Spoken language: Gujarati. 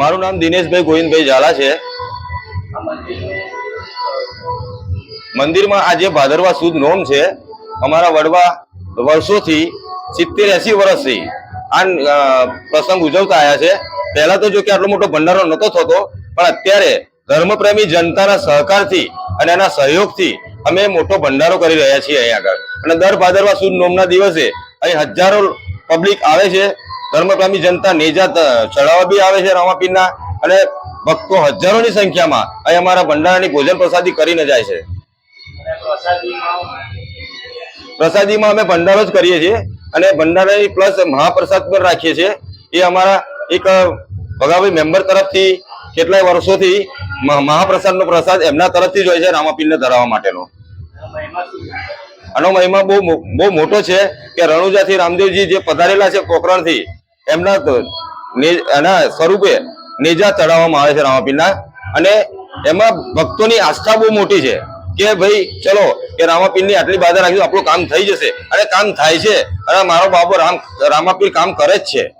મારું નામ દિનેશભાઈ ગોવિંદભાઈ ઝાલા છે. મંદિરમાં આજે ભાદરવા સુદ નોમ છે. અમારા વડવા વર્ષોથી સિત્તેર એસી વર્ષથી આ પ્રસંગ ઉજવતા આવ્યા છે. પહેલા તો જો કે આટલો મોટો ભંડારો નહોતો થતો પણ અત્યારે ધર્મપ્રેમી જનતાના સહકારથી અને એના સહયોગથી અમે મોટો ભંડારો કરી રહ્યા છીએ અહીંયા આગળ. અને દર ભાદરવા સુદ નોમના દિવસે અહીં હજારો પબ્લિક આવે છે. ધર્મપ્રેમી જનતા નેજા ચડાવવા બી આવે છે રામાપીરના અને ભક્તો હજારોની સંખ્યામાં અહીં અમારા ભંડારાની ભોજન પ્રસાદી કરીને જાય છે પ્રસાદીમાં અમે ભંડારો જ કરીએ છીએ અને ભંડારાની પ્લસ મહાપ્રસાદ પણ રાખીએ છીએ એ અમારા એક ભગાભાઈ મેમ્બર તરફથી કેટલાય વર્ષોથી મહાપ્રસાદનો પ્રસાદ એમના તરફથી જ હોય છે રામાપીરને ધરાવવા માટેનો? આનો મહિમા બહુ બહુ મોટો છે કે રણુજાથી રામદેવજી જે પધારેલા છે કોકરણથી એમના એના સ્વરૂપે નેજા ચડાવવામાં આવે છે રામાપીરના. અને એમાં ભક્તોની આસ્થા બહુ મોટી છે કે ભાઈ ચલો, કે રામાપીરની આટલી બાધા રાખીશું આપણું કામ થઈ જશે. અને કામ થાય છે. અને મારો બાબો રામ, રામાપીર કામ કરે જ છે.